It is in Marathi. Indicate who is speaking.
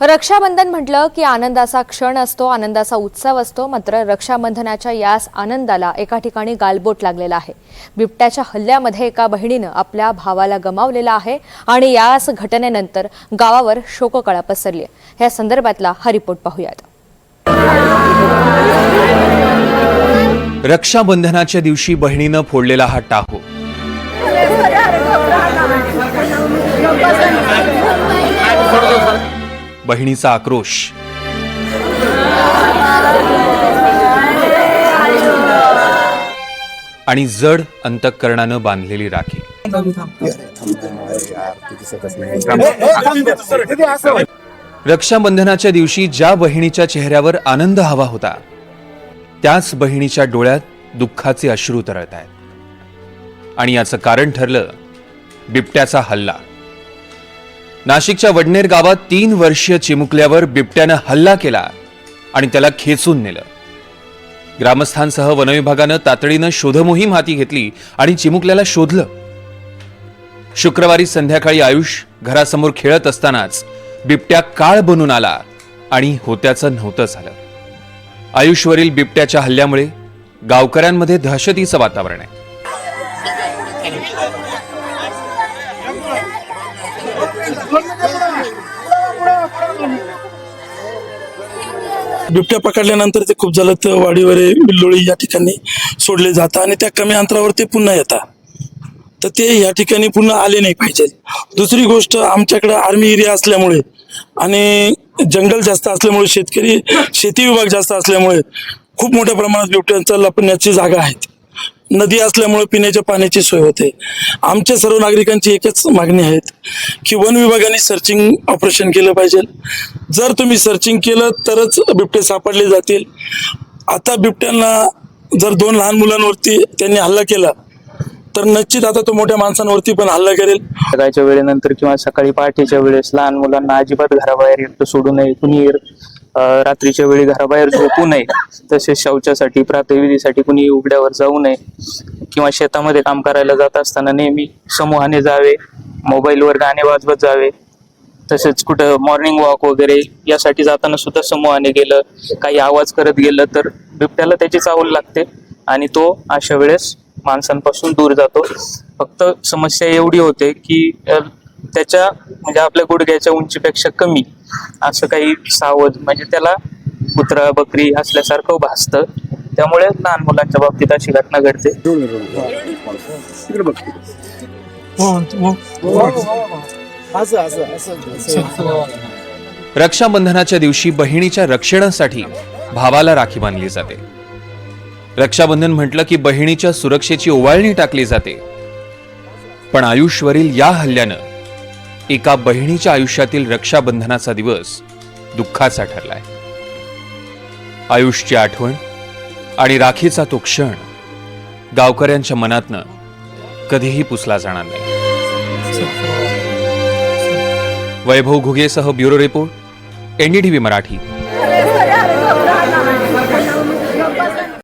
Speaker 1: रक्षाबंधन म्हटलं की आनंदाचा क्षण असतो आनंदाचा उत्सव असतो मात्र रक्षाबंधनाच्या यास आनंदाला एका ठिकाणी गालबोट लागलेला आहे. बिबट्याच्या हल्ल्यामध्ये एका बहिणीनं आपल्या भावाला गमावलेला आहे आणि याच घटनेनंतर गावावर शोककळा पसरली आहे या संदर्भातला हा रिपोर्ट पाहूयात.
Speaker 2: रक्षाबंधनाच्या दिवशी बहिणीनं फोडलेला हा टाहो. बहिणीचा आक्रोश. आणि जड अंतःकरणानं बांधलेली राखी. रक्षाबंधनाच्या दिवशी ज्या बहिणीच्या चेहऱ्यावर आनंद हवा होता त्याच बहिणीच्या डोळ्यात दुःखाचे अश्रू तरळत आहेत आणि याचं कारण ठरलं बिबट्याचा हल्ला. नाशिकच्या वडनेर गावात तीन वर्षीय चिमुकल्यावर बिबट्यानं हल्ला केला आणि त्याला खेचून नेलं. ग्रामस्थांसह वनविभागानं तातडीनं शोधमोहीम हाती घेतली आणि चिमुकल्याला शोधलं. शुक्रवारी संध्याकाळी आयुष घरासमोर खेळत असतानाच बिबट्या काळ बनून आला आणि होत्याचं नव्हतं झालं. आयुषवरील बिबट्याच्या हल्ल्यामुळे गावकऱ्यांमध्ये दहशतीचं वातावरण आहे.
Speaker 3: बिबट्या पकडल्यानंतर ते खूप जलद वाडीवरे बिल्लोळी या ठिकाणी सोडले जातात आणि त्या कमी अंतरावर ते पुन्हा येतात. तर ते या ठिकाणी पुन्हा आले नाही पाहिजे. दुसरी गोष्ट आमच्याकडे आर्मी एरिया असल्यामुळे आणि जंगल जास्त असल्यामुळे शेतकरी शेती विभाग जास्त असल्यामुळे खूप मोठ्या प्रमाणात बिबट्यांचा लपण्याची जागा आहेत. नदी असल्यामुळे पिण्याच्या पाण्याची सोय होते. आमच्या सर्व नागरिकांची एकच मागणी आहेत की वन विभागाने सर्चिंग ऑपरेशन केलं पाहिजे. जर तुम्ही सर्चिंग केलं तरच बिबटे सापडले जातील. आता बिबट्यांना जर दोन लहान मुलांवरती त्यांनी हल्ला केला तर निश्चित आता तो मोठ्या माणसांवरती पण हल्ला करेल.
Speaker 4: सकाळच्या वेळेनंतर किंवा सकाळी पहाटेच्या वेळेस लहान मुलांना अजिबात घराबाहेर सोडू नये कुणी रात्रीच्या वेळी घराबाहेर झोपू नये. तसेच शौचासाठी प्रातविधीसाठी कुणी उघड्यावर जाऊ नये किंवा शेतामध्ये काम करायला जात असताना नेहमी समूहाने जावे मोबाईलवर गाणे वाजवत जावे. तसेच कुठं मॉर्निंग वॉक वगैरे यासाठी जाताना सुद्धा समूहाने गेलं काही आवाज करत गेलं तर बिबट्याला त्याची चावल लागते आणि तो अशा वेळेस माणसांपासून दूर जातो. फक्त समस्या एवढी होते की त्याच्या म्हणजे आपल्या गुडघ्याच्या उंचीपेक्षा कमी असं काही सावध म्हणजे त्याला कुत्रा बकरी असल्यासारखं भासतं त्यामुळे लहान मुलांच्या बाबतीत अशी घटना घडते.
Speaker 2: रक्षाबंधनाच्या दिवशी बहिणीच्या रक्षणासाठी भावाला राखी बांधली जाते. रक्षाबंधन म्हटलं की बहिणीच्या सुरक्षेची ओवाळणी टाकली जाते. पण आयुषवरील या हल्ल्यानं एका बहिणीच्या आयुष्यातील रक्षाबंधनाचा दिवस दुःखाचा ठरलाय. आयुषची आठवण आणि राखीचा तो क्षण गावकऱ्यांच्या मनातनं कधीही पुसला जाणार नाही. वैभव घुगेसह ब्युरो रिपोर्ट एनडीटीव्ही मराठी.